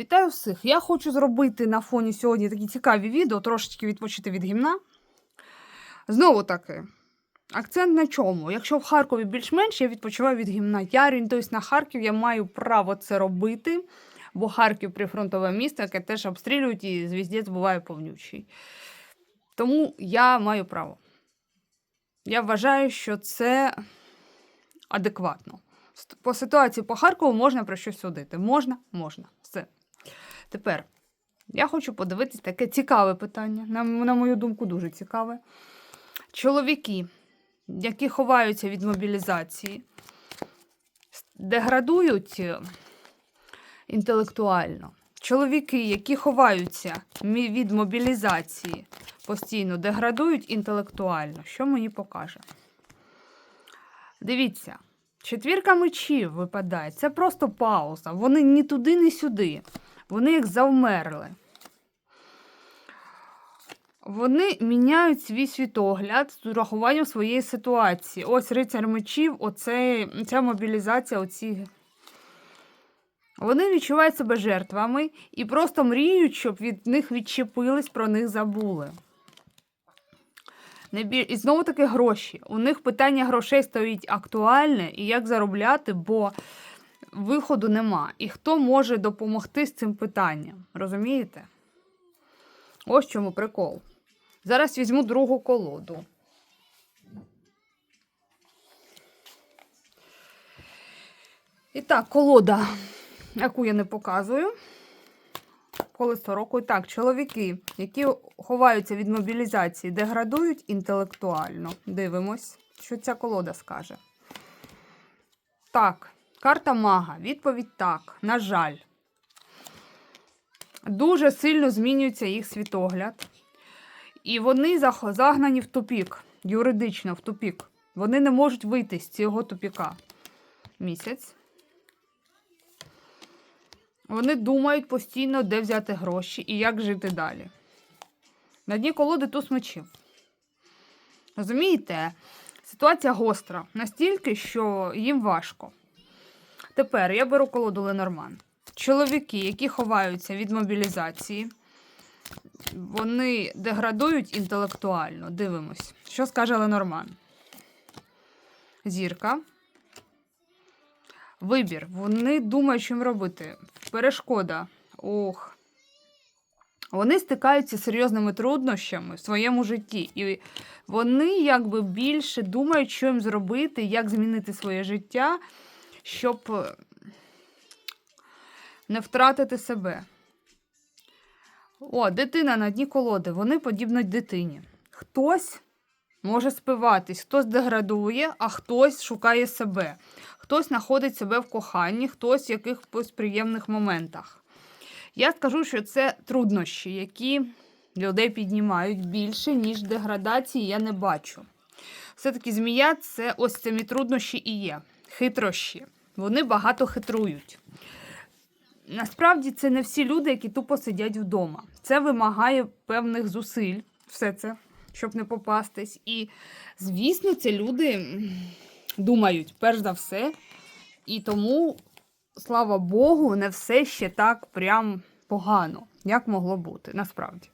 Вітаю всіх! Я хочу зробити на фоні сьогодні такі цікаві відео, трошечки відпочити від гімна. Знову таки, акцент на чому? Якщо в Харкові більш-менш я відпочиваю від гімна, я орієнтуюсь на Харків, я маю право це робити, бо Харків прифронтове місто, яке теж обстрілюють і звіздець буває повнючий. Тому я маю право. Я вважаю, що це адекватно. По ситуації по Харкову можна про щось судити. Можна, можна. Все. Тепер я хочу подивитись таке цікаве питання. На, на мою думку, дуже цікаве. Чоловіки, які ховаються від мобілізації, деградують е, інтелектуально. Чоловіки, які ховаються від мобілізації, постійно деградують інтелектуально. Що мені покаже? Дивіться, четвірка мечів випадає. Це просто пауза. Вони ні туди, ні сюди. Вони як завмерли. Вони міняють свій світогляд з урахуванням своєї ситуації. Ось рицар мечів, оце, ця мобілізація, оці. Вони відчувають себе жертвами і просто мріють, щоб від них відчепились, про них забули. І знову таки гроші. У них питання грошей стоїть актуальне і як заробляти, бо виходу нема. І хто може допомогти з цим питанням? Розумієте? Ось чому прикол. Зараз візьму другу колоду. І так, колода, яку я не показую. Колесо року. І так, чоловіки, які ховаються від мобілізації, деградують інтелектуально. Дивимось, що ця колода скаже. Так, карта мага. Відповідь так. На жаль. Дуже сильно змінюється їх світогляд. І вони загнані в тупік, юридично в тупік. Вони не можуть вийти з цього тупіка. Місяць. Вони думають постійно, де взяти гроші і як жити далі. На дні колоди туз мечів. Розумієте, ситуація гостра настільки, що їм важко. Тепер я беру колоду Ленорман. Чоловіки, які ховаються від мобілізації, вони деградують інтелектуально. Дивимось, що скаже Ленорман. Зірка. Вибір. Вони думають, їм робити. Перешкода. Ох. Вони стикаються з серйозними труднощами в своєму житті. І вони якби більше думають, що їм зробити, як змінити своє життя, щоб е, не втратити себе. О, дитина на дні колоди. Вони подібні дитині. Хтось може спиватись, хтось деградує, а хтось шукає себе. Хтось знаходить себе в коханні, хтось в якихось приємних моментах. Я скажу, що це труднощі, які людей піднімають більше, ніж деградації, я не бачу. Все-таки змія це ось цими труднощі і є. Хитрощі. Вони багато хитрують. Насправді це не всі люди, які тупо сидять вдома. Це вимагає певних зусиль, все це, щоб не попастись. І, звісно, це люди думають, перш за все. І тому, слава Богу, не все ще так прям погано, як могло бути, насправді.